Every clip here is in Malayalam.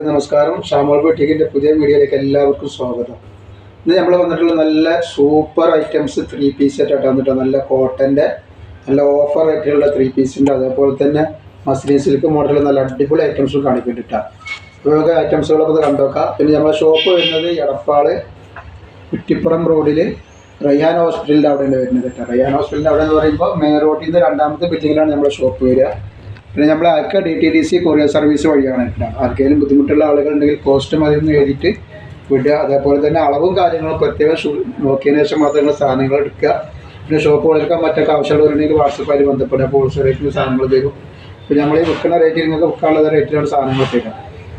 നമസ്കാരം. ഷാമോൾ ബൊട്ടിക്കിന്റെ പുതിയ വീഡിയോയിലേക്ക് എല്ലാവർക്കും സ്വാഗതം. ഇന്ന് നമ്മൾ വന്നിട്ടുള്ള നല്ല സൂപ്പർ ഐറ്റംസ് ത്രീ പീസ് ആയിട്ട് വന്നിട്ട് നല്ല കോട്ടന്റെ നല്ല ഓഫർ ആയിട്ടുള്ള ത്രീ പീസിന്റെ അതേപോലെ തന്നെ മസ്ലിൻ സിൽക്ക് മോഡൽ നല്ല അടിപൊളി ഐറ്റംസും കാണിക്കുന്നുണ്ടാണ് അപ്പോൾ ഐറ്റംസുകളൊക്കെ കണ്ടുവെക്കാം പിന്നെ നമ്മളെ ഷോപ്പ് വരുന്നത് എടപ്പാൾ കുറ്റിപ്പുറം റോഡിൽ റയ്യാൻ ഹോസ്പിറ്റലിന്റെ അവിടെയാണ് വരുന്നത് കേട്ടോ റയ്യാൻ ഹോസ്പിറ്റലിന്റെ അവിടെ എന്ന് പറയുമ്പോൾ മെയിൻ റോഡിൽ നിന്ന് രണ്ടാമത്തെ ബിൽഡിങ്ങിലാണ് നമ്മുടെ ഷോപ്പ് വരിക. പിന്നെ നമ്മൾ ആൾക്ക D T D C courier service വഴിയാണ്. ആർക്കെങ്കിലും ബുദ്ധിമുട്ടുള്ള ആളുകളുണ്ടെങ്കിൽ കോസ്റ്റും മതി നിന്ന് എഴുതിയിട്ട് വിടുക. അതേപോലെ തന്നെ അളവും കാര്യങ്ങളും പ്രത്യേകം നോക്കിയതിനു ശേഷം മാത്രം നിങ്ങൾ സാധനങ്ങൾ എടുക്കുക. പിന്നെ ഷോപ്പ് കൊടുക്കാൻ മറ്റൊക്കെ ആവശ്യമുള്ളവരുണ്ടെങ്കിൽ വാട്സപ്പായി ബന്ധപ്പെടുക. ഹോൾസെയിൽ റേറ്റിന് സാധനങ്ങൾ തരും. പിന്നെ നമ്മൾ ഈ വിൽക്കുന്ന റേറ്റിൽ നിങ്ങൾക്ക് വിൽക്കാനുള്ള റേറ്റിലാണ് സാധനങ്ങൾ തരിക.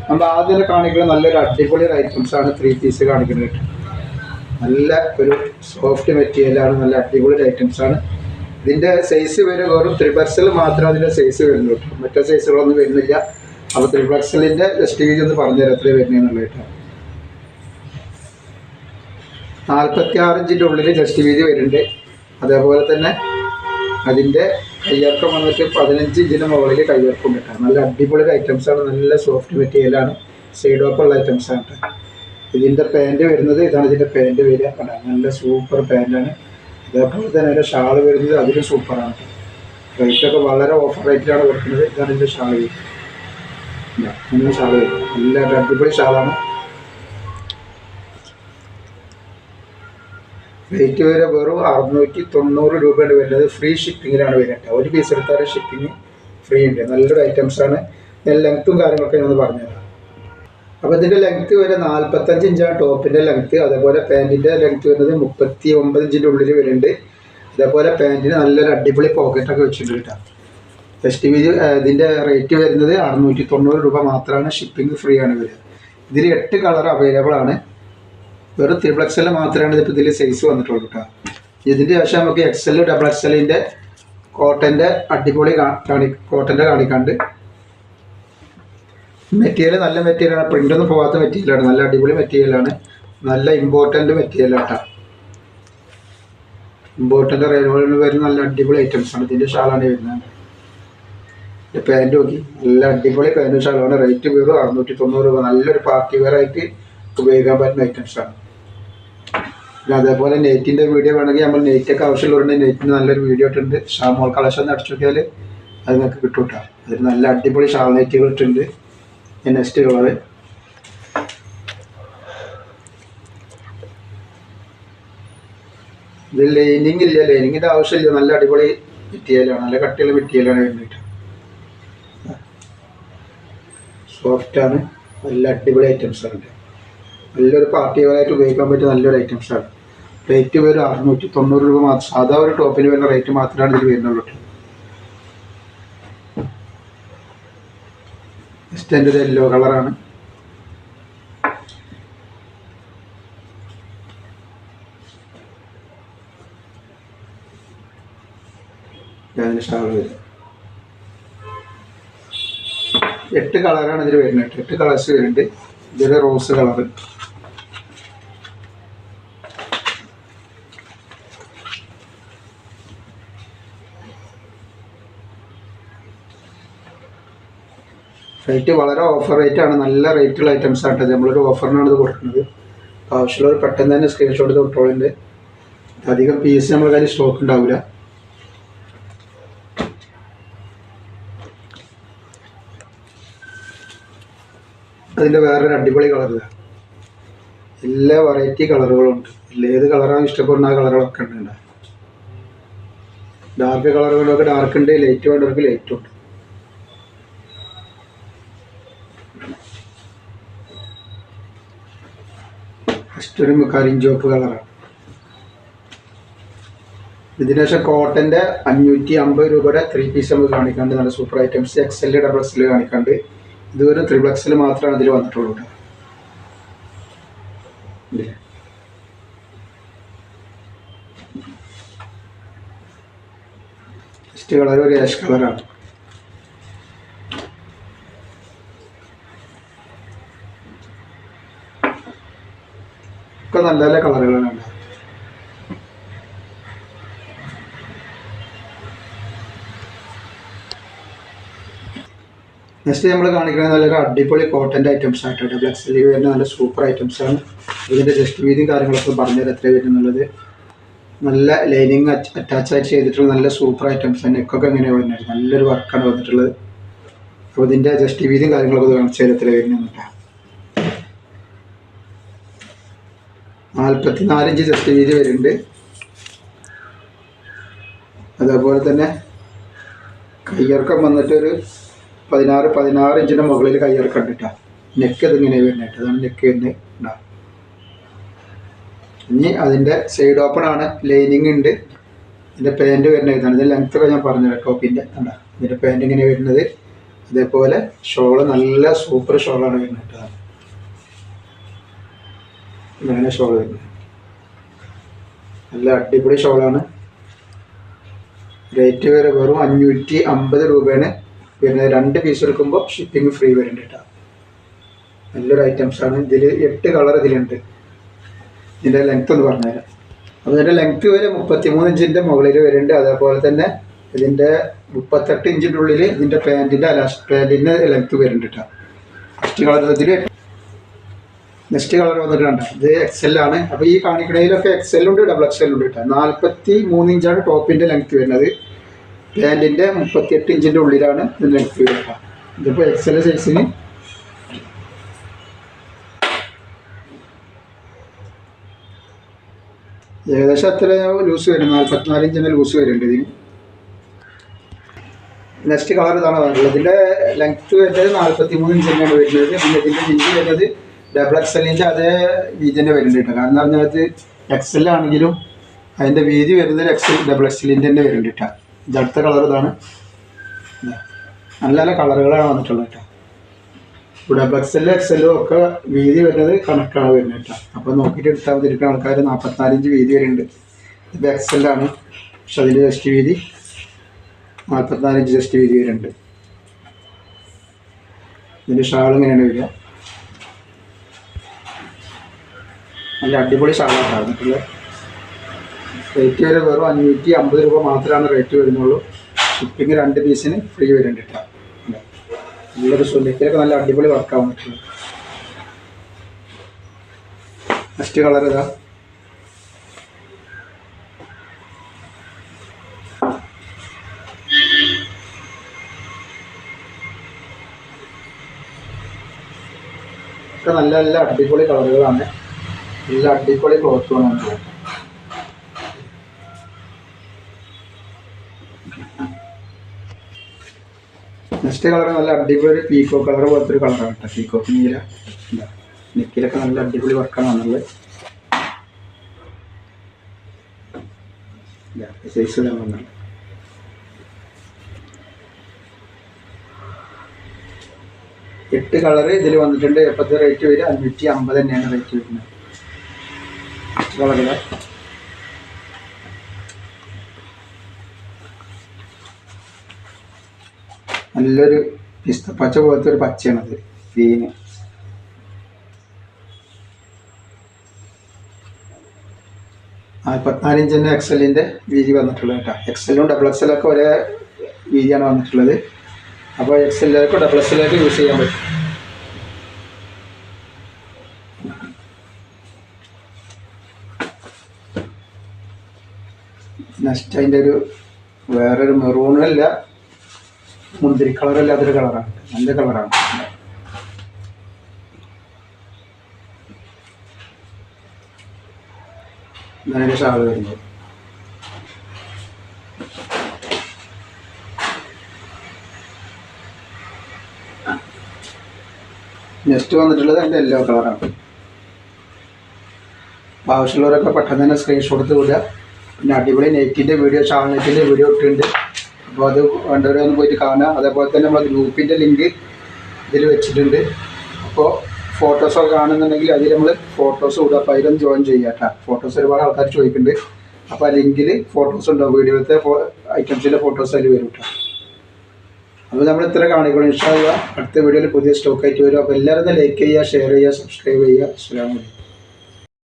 നമ്മൾ ആദ്യം കാണിക്കുന്നത് നല്ലൊരു അടിപൊളി ഐറ്റംസ് ആണ് ത്രീ പീസ് കാണിക്കുന്നത് നല്ല ഒരു സോഫ്റ്റ് മെറ്റീരിയലാണ് നല്ല അടിപൊളി ഐറ്റംസ് ആണ് ഇതിന്റെ സൈസ് വരെ വെറും ത്രിപ്ലക്സിൽ മാത്രം അതിന്റെ സൈസ് വരുന്നുള്ളൂ മറ്റേ സൈസുകളൊന്നും വരുന്നില്ല. അപ്പോൾ ത്രിപ്ലക്സിലിന്റെ ജസ്റ്റ് വീതി ഒന്ന് പറഞ്ഞുതരാം എത്ര വരുന്നതെന്നുള്ള കേട്ടോ. നാൽപ്പത്തി ആറിഞ്ചിന്റെ ഉള്ളിൽ ജസ്റ്റ് വീതി വരുന്നുണ്ട്. അതേപോലെ തന്നെ അതിന്റെ കയ്യിറക്കം വന്നിട്ട് പതിനഞ്ച് ഇഞ്ചിന് മുകളിൽ കയ്യിറക്കം കിട്ടാം. നല്ല അടിപൊളി ഐറ്റംസ് ആണ്. നല്ല സോഫ്റ്റ് മെറ്റീരിയലാണ് സൈഡ് ഓപ്പുള്ള ഐറ്റംസ് ആണ് ഇതിന്റെ ഇതിന്റെ പാന്റ് വരുന്നത് ഇതാണ് ഇതിന്റെ പാന്റ് വരിക. നല്ല സൂപ്പർ പാന്റാണ് അതേപോലെ തന്നെ അതിന്റെ ഷാൾ വരുന്നത് അതിലും സൂപ്പറാണ്. റേറ്റൊക്കെ വളരെ ഓഫർ റേറ്റിലാണ് കൊടുക്കുന്നത് ഇതാണ് ഇതിന്റെ ഷാൾ വരും. നല്ല അടിപൊളി ഷാളാണ് റേറ്റ് വരെ വെറും അറുന്നൂറ്റി തൊണ്ണൂറ് രൂപയാണ് വരുന്നത്. ഫ്രീ ഷിപ്പിങ്ങിലാണ് വരുന്നത് ഒരു പീസ് എടുത്താൽ ഷിപ്പിംഗ് ഫ്രീ ഉണ്ട്. നല്ലൊരു ഐറ്റംസ് ആണ്. ഞാൻ ലെങ്ത്തും കാര്യങ്ങളൊക്കെ ഞാൻ പറഞ്ഞുതരാം. അപ്പോൾ ഇതിന്റെ ലെങ്ത്ത് വരെ നാൽപ്പത്തഞ്ച് ഇഞ്ചാണ് ടോപ്പിന്റെ ലെങ്ത്ത് അതേപോലെ പാന്റിന്റെ ലെങ്ത്ത് വരുന്നത് മുപ്പത്തി ഒമ്പത് ഇഞ്ചിന്റെ ഉള്ളിൽ വരുന്നുണ്ട്. അതേപോലെ പാന്റിന് നല്ലൊരു അടിപൊളി പോക്കറ്റൊക്കെ വെച്ചിട്ടുണ്ട് കേട്ടോ. ഫെസ്റ്റ് വീതി ഇതിന്റെ റേറ്റ് വരുന്നത് അറുന്നൂറ്റി തൊണ്ണൂറ് രൂപ മാത്രമാണ് ഷിപ്പിംഗ് ഫ്രീ ആണ് വരിക. ഇതിൽ എട്ട് കളർ അവൈലബിൾ ആണ്. വെറും ത്രിബിൾ എക്സൽ മാത്രമാണ് ഇതിപ്പോൾ ഇതിൽ സൈസ് വന്നിട്ടുള്ളൂ കേട്ടോ. ഇതിന്റെ ശേഷം നമുക്ക് എക്സൽ ഡബിൾ എക്സലിന്റെ കോട്ടന്റെ അടിപൊളി കാണി കോട്ടന്റെ കാണിക്കാണ്ട് മെറ്റീരിയൽ നല്ല മെറ്റീരിയലാണ്. പ്രിന്റൊന്നും പോകാത്ത മെറ്റീരിയലാണ്. നല്ല അടിപൊളി മെറ്റീരിയലാണ്. നല്ല ഇമ്പോർട്ടന്റ് മെറ്റീരിയലാണ് കേട്ടോ ഇമ്പോർട്ടന്റ് റെയിൽവേയിൽ വരുന്ന നല്ല അടിപൊളി ഐറ്റംസ് ആണ്. ഇതിന്റെ ഷാളാണ് വരുന്നത്. പാന്റ് നോക്കി. നല്ല അടിപൊളി പാന്റും ഷാളാണ് റേറ്റ് വെറും അറുന്നൂറ്റി തൊണ്ണൂറ് രൂപ. നല്ലൊരു പാർട്ടി വെയർ ആയിട്ട് ഉപയോഗിക്കാൻ പറ്റുന്ന ഐറ്റംസ് ആണ്. പിന്നെ അതേപോലെ നെയ്റ്റിന്റെ വീഡിയോ വേണമെങ്കിൽ നമ്മൾ നെയ്റ്റൊക്കെ ആവശ്യമുള്ളവരുണ്ട്. നെറ്റിന് നല്ലൊരു വീഡിയോ ഇട്ടുണ്ട് ഷാമോൾ കളക്ഷൻ അടിച്ചു നോക്കിയാൽ അത് നിങ്ങൾക്ക് കിട്ടും കേട്ടോ നല്ല അടിപൊളി ഷാൾ നെറ്റുകൾ ഇട്ടുണ്ട് നെക്സ്റ്റ് കളറ് ഇത് ലൈനിങ് ഇല്ല ലൈനിങ്ങിന്റെ ആവശ്യമില്ല. നല്ല അടിപൊളി മെറ്റീരിയലാണ്. നല്ല കട്ടിയുള്ള മെറ്റീരിയലാണ് സോഫ്റ്റ് ആണ്. നല്ല അടിപൊളി ഐറ്റംസ് ആണ്. നല്ലൊരു പാർട്ടി വെയറായിട്ട് ഉപയോഗിക്കാൻ പറ്റിയ നല്ലൊരു ഐറ്റംസ് ആണ്. റേറ്റ് വരും അറുന്നൂറ്റി തൊണ്ണൂറ് രൂപ മാത്രം. സാധാ ഒരു ടോപ്പിന് വരുന്ന റേറ്റ് മാത്രമാണ് ഇതിൽ വരുന്നുള്ളൂ. നെക്സ്റ്റ് യെല്ലോ കളറാണ് അതിന് ഷാൾ വരും. എട്ട് കളറാണ് ഇതിൽ വരുന്നത്. എട്ട് കളേഴ്സ് വരുന്നുണ്ട്. ഇതിൽ റോസ് കളറ് റേറ്റ് വളരെ ഓഫർ റേറ്റ് ആണ്. നല്ല റേറ്റുള്ള ഐറ്റംസ് ആണ് നമ്മളൊരു ഓഫറിനാണ് ഇത് കൊടുക്കുന്നത്. ആവശ്യമുള്ളവർ പെട്ടെന്ന് തന്നെ സ്ക്രീൻഷോട്ട് തൊട്ടോളുണ്ട് അധികം പീസ് നമ്മുടെ കയ്യിൽ സ്റ്റോക്ക് ഉണ്ടാവില്ല അതിന്റെ വേറൊരു അടിപൊളി കളറില്ല എല്ലാ വെറൈറ്റി കളറുകളുണ്ട് ഏത് കളറാണ് ഇഷ്ടപ്പെടുന്ന ആ കളറുകളൊക്കെ ഉണ്ട് ഡാർക്ക് കളർ ഡാർക്ക് ഉണ്ട് ലൈറ്റ് വേണ്ടവർക്ക് ലൈറ്റും ഉണ്ട്. ഫസ്റ്റ് ഒരു ചുവപ്പ് കളറാണ് ഇതിനുശേഷം കോട്ടന്റെ അഞ്ഞൂറ്റി അമ്പത് രൂപയുടെ ത്രീ പീസ് നമുക്ക് കാണിക്കാണ്ട് നല്ല super items X L double X L കാണിക്കാണ്ട് ഇതുവരെ ത്രിപ്ലക്സിൽ മാത്രമാണ് ഇതിൽ വന്നിട്ടുള്ളൂ? ഫസ്റ്റ് കളർ ഒരു ആഷ് കളറാണ് നല്ല നല്ല കളറുകളാണ്. നെക്സ്റ്റ് നമ്മൾ കാണിക്കുന്നത് നല്ലൊരു അടിപൊളി കോട്ടന്റെ ഐറ്റംസ് ആയിട്ട് ഡബിൾ എക്സലിൽ വരുന്ന നല്ല സൂപ്പർ ഐറ്റംസ് ആണ്. ഇതിന്റെ ജസ്റ്റ് വീതിയും കാര്യങ്ങളൊക്കെ പറഞ്ഞുതരാം എത്ര വരും എന്നുള്ളത് നല്ല ലൈനിങ് അറ്റാച്ച് ആയിട്ട് ചെയ്തിട്ടുള്ള നല്ല സൂപ്പർ ഐറ്റംസ് ആണ്. നെക്കൊക്കെ ഇങ്ങനെ വരുന്നത് നല്ലൊരു വർക്കാണ് വന്നിട്ടുള്ളത്. അപ്പോൾ ഇതിന്റെ ജസ്റ്റ് വീതിയും കാര്യങ്ങളൊക്കെ കാണിച്ചു തരാം എത്ര വരുന്നുണ്ട് നാൽപ്പത്തി നാലിഞ്ച് ജസ്റ്റ് വീതി വരുന്നുണ്ട്. അതേപോലെ തന്നെ കയ്യിറക്കം വന്നിട്ടൊരു പതിനാറ് പതിനാറ് ഇഞ്ചിന്റെ മുകളിൽ കയ്യിറക്കം ഉണ്ട് നെക്ക് ഇതിങ്ങനെ വരുന്നത് അതാണ് നെക്ക് തന്നെ ഉണ്ടാവും ഇനി അതിന്റെ സൈഡ് ഓപ്പൺ ആണ്. ലൈനിങ് ഉണ്ട്. ഇതിന്റെ പാന്റ് വരുന്ന ഇതാണ്. ഇതിന്റെ ലെങ്ത് ഒക്കെ ഞാൻ പറഞ്ഞുതരാം ടോപ്പിന്റെ കണ്ട? ഇതിന്റെ പാന്റ് ഇങ്ങനെ വരുന്നത്. അതേപോലെ ഷോൾ നല്ല സൂപ്പർ ഷോളാണ് വരുന്നത് ഇങ്ങനെ ഷോൾ വരുന്നത്. നല്ല അടിപൊളി ഷോളാണ് റേറ്റ് വരെ വെറും അഞ്ഞൂറ്റി അമ്പത് രൂപയാണ് വരുന്നത് രണ്ട് പീസ് എടുക്കുമ്പോൾ ഷിപ്പിംഗ് ഫ്രീ വരുന്നുണ്ട് കേട്ടോ നല്ലൊരു ഐറ്റംസ് ആണ്. ഇതിൽ എട്ട് കളർ ഇതിലുണ്ട്. ഇതിന്റെ ലെങ്ത് എന്ന് പറഞ്ഞുതരാം. അപ്പോൾ ഇതിന്റെ ലെങ്ത് വരെ മുപ്പത്തി മൂന്ന് ഇഞ്ചിന്റെ മുകളിൽ വരുന്നുണ്ട്. അതേപോലെ തന്നെ ഇതിന്റെ മുപ്പത്തെട്ട് ഇഞ്ചിന്റെ ഉള്ളിൽ ഇതിന്റെ പാന്റിന്റെ അലാസ് പാന്റിന്റെ ലെങ്ത് വരുന്നുണ്ട് കേട്ടോ ഫസ്റ്റ് കളർ ഇതിൽ നെക്സ്റ്റ് കളർ വന്നിട്ട് കണ്ട? ഇത് എക്സൽ ആണ്. അപ്പോൾ ഈ കാണിക്കണതിലൊക്കെ എക്സൽ ഉണ്ട് ഡബിൾ എക്സൽ ഉണ്ട് കേട്ടോ നാൽപ്പത്തി മൂന്ന് ഇഞ്ചാണ് ടോപ്പിന്റെ ലെങ്ത് വരുന്നത്. പാന്റിന്റെ മുപ്പത്തിയെട്ട് ഇഞ്ചിന്റെ ഉള്ളിലാണ് ഇതിന്റെ ലെങ്ത് വരുന്നത് ഇതിപ്പോൾ എൽ സൈസിന് ഏകദേശം അത്ര ലൂസ് വരും? നാൽപ്പത്തിനാല് ഇഞ്ചിന്റെ ലൂസ് വരുന്നുണ്ട് ഇതിന്. നെക്സ്റ്റ് കളർ ഇതാണ് വരുന്നത് ഇതിന്റെ ലെങ്ത് വരുന്നത് നാൽപ്പത്തി മൂന്ന് ഇഞ്ച് വരുന്നത്. പിന്നെ ഇതിന്റെ ഇഞ്ച് വരുന്നത് ഡബിൾ എക്സലിന്റെ അതേ വീതി തന്നെ വരുന്നുണ്ട് കേട്ടോ. കാരണം എന്ന് പറഞ്ഞാൽ എക്സൽ ആണെങ്കിലും അതിന്റെ വീതി വരുന്നത് എക്സൽ ഡബിൾ എക്സലിന്റെ തന്നെ വരുന്നുണ്ട് കേട്ടോ. ഇത് അടുത്ത കളർ ഇതാണ്. നല്ല നല്ല കളറുകളാണ് വന്നിട്ടുള്ളത് കേട്ടോ. ഡബിൾ എക്സലും എക്സലും ഒക്കെ വീതി വരുന്നത് കണക്കാണ് വരുന്നത് കേട്ടോ. അപ്പോൾ നോക്കിയിട്ട് എടുത്താൽ വന്നിരിക്കുന്ന ആൾക്കാർ നാൽപ്പത്തിനാലിഞ്ച് വീതി വരുന്നുണ്ട്. ഇത് എക്സലാണ് പക്ഷെ അതിന്റെ ജസ്റ്റ് വീതി നാൽപ്പത്തിനാലിഞ്ച് ജസ്റ്റ് വീതി വരുന്നുണ്ട്. ഇതിന്റെ ഷാൾ ഇങ്ങനെയാണ് വരിക. നല്ല അടിപൊളി ഷാളാണ് വന്നിട്ടുള്ളത് റേറ്റ് വരെ വെറും അഞ്ഞൂറ്റി അമ്പത് രൂപ മാത്രമാണ് റേറ്റ് വരുന്നുള്ളൂ. ഷിപ്പിംഗ് രണ്ട് പീസിന് ഫ്രീ വരുന്നുണ്ട്. നല്ലൊരു സുലക്കിലൊക്കെ നല്ല അടിപൊളി വർക്കാണ് വന്നിട്ടുള്ളത് നെക്സ്റ്റ് കളർ ഇതാ നല്ല നല്ല അടിപൊളി കളറുകളാണ് നല്ല അടിപൊളി ആണ് നെക്സ്റ്റ് കളർ നല്ല അടിപൊളി പീക്കോ കളർ പോലത്തെ ഒരു കളറാണ് കേട്ടോ. പീക്കോ നീല. ഇതാ. നെക്കിലൊക്കെ നല്ല അടിപൊളി വർക്കാണ് വന്നുള്ളത് എട്ട് കളർ ഇതിൽ വന്നിട്ടുണ്ട്. എപ്പോഴത്തെ റേറ്റ് വരിക അഞ്ഞൂറ്റി അമ്പത് തന്നെയാണ് റേറ്റ് വരുന്നത്. കളറിൽ നല്ലൊരു പിസ്ത പച്ച പോലത്തെ ഒരു പച്ചയാണത് ഗ്രീന് നാൽപ്പത്തിനാലിഞ്ചിന്റെ എക്സലിന്റെ വീതി വന്നിട്ടുള്ളത് കേട്ടോ. എക്സലും ഡബിൾ എക്സലൊക്കെ ഒരേ വീതിയാണ് വന്നിട്ടുള്ളത്. അപ്പോൾ എക്സലിലേക്ക് ഡബിൾ എക്സലിലേക്ക് യൂസ് ചെയ്യാൻ പറ്റും. നെക്സ്റ്റ് അതിന്റെ ഒരു വേറൊരു മെറൂണല്ല മുന്തിരി കളറല്ലാത്തൊരു കളറാണ്. നല്ല കളറാണ്. നല്ല ഷാൾ വരുന്നത് നെക്സ്റ്റ് വന്നിട്ടുള്ളത് അതിന്റെ യെല്ലോ കളറാണ്. ആവശ്യമുള്ളവരൊക്കെ പെട്ടെന്ന് തന്നെ സ്ക്രീൻഷോട്ട് എടുത്ത് വിടുക. പിന്നെ അടിപൊളി നെറ്റിന്റെ വീഡിയോ ഷാൾ വീഡിയോ വീഡിയോ ഇട്ടിട്ടുണ്ട് അപ്പോൾ അത് വേണ്ടവരെ ഒന്ന് പോയിട്ട് കാണുക. അതേപോലെ തന്നെ നമ്മൾ ഗ്രൂപ്പിന്റെ ലിങ്ക് ഇതിൽ വെച്ചിട്ടുണ്ട്. അപ്പോൾ ഫോട്ടോസൊക്കെ കാണുന്നുണ്ടെങ്കിൽ അതിൽ നമ്മൾ ഫോട്ടോസ് കൂടുക അപ്പോൾ അതിലൊന്ന് ജോയിൻ ചെയ്യുക കേട്ടോ ഫോട്ടോസ് ഒരുപാട് ആൾക്കാർ ചോദിക്കുന്നുണ്ട്. അപ്പോൾ ആ ലിങ്കിൽ ഫോട്ടോസ് ഉണ്ടാവും വീഡിയോയിലത്തെ ഐറ്റംസിന്റെ ഫോട്ടോസ് അതിൽ വരും കേട്ടോ അപ്പോൾ നമ്മൾ ഇത്ര കാണിക്കണം ഇഷ്ടമാവുക അടുത്ത വീഡിയോയിൽ പുതിയ സ്റ്റോക്ക് ആയിട്ട് വരും. അപ്പോൾ എല്ലാവരും ലൈക്ക് ചെയ്യുക ഷെയർ ചെയ്യുക സബ്സ്ക്രൈബ് ചെയ്യുക. അസ്സലാമു അലൈക്കും.